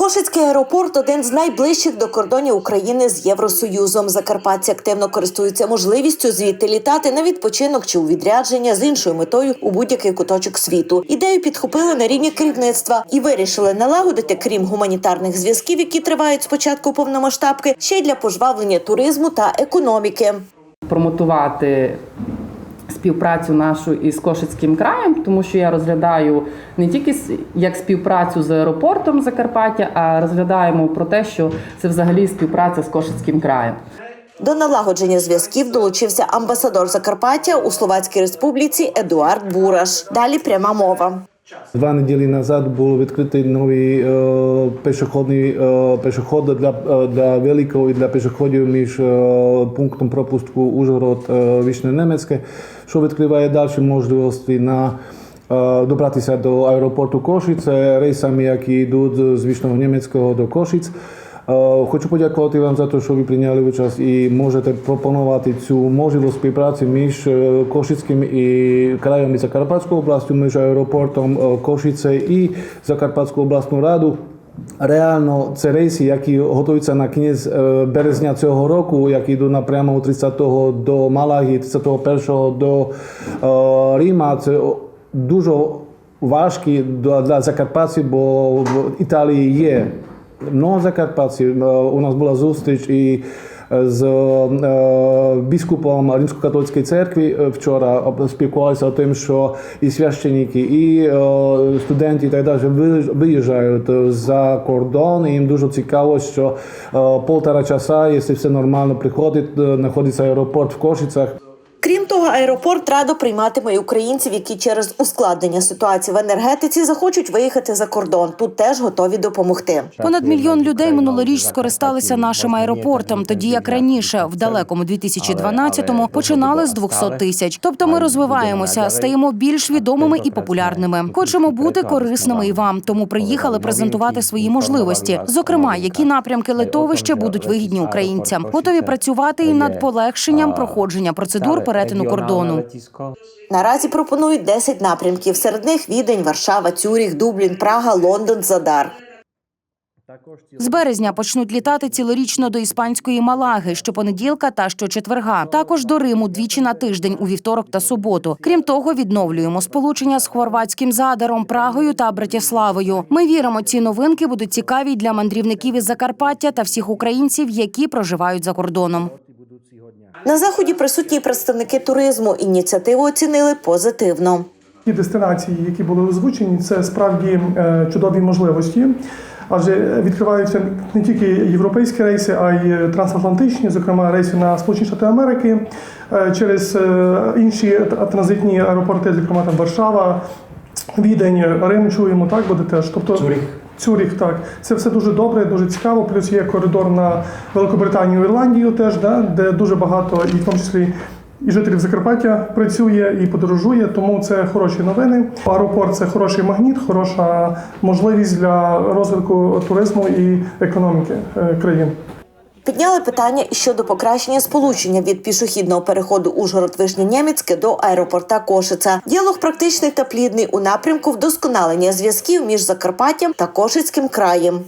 Кошицький аеропорт один з найближчих до кордонів України з Євросоюзом. Закарпатці активно користуються можливістю звідти літати на відпочинок чи у відрядження з іншою метою у будь-який куточок світу. Ідею підхопили на рівні керівництва і вирішили налагодити, крім гуманітарних зв'язків, які тривають з початку повномасштабки, ще й для пожвавлення туризму та економіки. промотувати співпрацю нашу із Кошицьким краєм, тому що я розглядаю не тільки як співпрацю з аеропортом Закарпаття, а розглядаємо про те, що це взагалі співпраця з Кошицьким краєм. До налагодження зв'язків долучився амбасадор Закарпаття у Словацькій Республіці Едуард Бураш. Далі пряма мова. Два неділі назад був відкритий новий е, пішохідний е, пішохід для, е, для великого і для пішоходів між е, пунктом пропуску Ужгород е, Вічне Немецьке, що відкриває далі можливості на е, добратися до аеропорту Кошице рейсами, які йдуть з Вічного Німецького до Кошиць. Е, Хочу подякувати вам за те, що ви прийняли участь і можете пропонувати цю можливість співпраці між е, Кошицьким і краєм і Закарпатською областю, між аеропортом е, Кошице і Закарпатською обласну раду. Реально, це рейси, які готуються на кінець березня цього року, які йдуть напрямо 30-го до Малаги, 31-го до Рима. Це дуже важкі для закарпатців, бо в Італії є много закарпатців. Е, У нас була зустріч і з е, біскупом Римсько-католицької церкви е, вчора спілкувалися о тим, що і священники, і е, студенти і так далі виїжджають за кордон. І їм дуже цікаво, що е, полтора часа, якщо все нормально приходить, е, знаходиться аеропорт в Кошицях. Того, аеропорт радо прийматиме й українців, які через ускладнення ситуації в енергетиці захочуть виїхати за кордон. Тут теж готові допомогти. Понад мільйон людей минулоріч скористалися нашим аеропортом, тоді як раніше, в далекому 2012-му, починали з 200 тисяч. Тобто ми розвиваємося, стаємо більш відомими і популярними. Хочемо бути корисними і вам, тому приїхали презентувати свої можливості. Зокрема, які напрямки литовища будуть вигідні українцям. Готові працювати і над полегшенням проходження процедур перетину кордону. Наразі пропонують 10 напрямків. Серед них Відень, Варшава, Цюріх, Дублін, Прага, Лондон, Задар. З березня почнуть літати цілорічно до іспанської Малаги щопонеділка та щочетверга. Також до Риму двічі на тиждень у вівторок та суботу. Крім того, відновлюємо сполучення з хорватським задаром, Прагою та Братіславою. Ми віримо, ці новинки будуть цікаві для мандрівників із Закарпаття та всіх українців, які проживають за кордоном. На заході присутні представники туризму. Ініціативу оцінили позитивно. Ті дестинації, які були озвучені, це справді е, чудові можливості, адже відкриваються не тільки європейські рейси, а й трансатлантичні, зокрема рейси на Сполучені Штати Америки, е, через е, інші транзитні аеропорти, зокрема там Варшава, Відень, Рим чуємо, так буде теж. Тобто Цюріх. Цюріх, так. Це все дуже добре, дуже цікаво. Плюс є коридор на Великобританію, Ірландію теж, да, де дуже багато, і в тому числі і жителів Закарпаття працює і подорожує, тому це хороші новини. Аеропорт це хороший магніт, хороша можливість для розвитку туризму і економіки е, країн. Підняли питання і щодо покращення сполучення від пішохідного переходу ужгород Вишні Нємецьке до аеропорта Кошиця. Діалог практичний та плідний у напрямку вдосконалення зв'язків між Закарпаттям та Кошицьким краєм.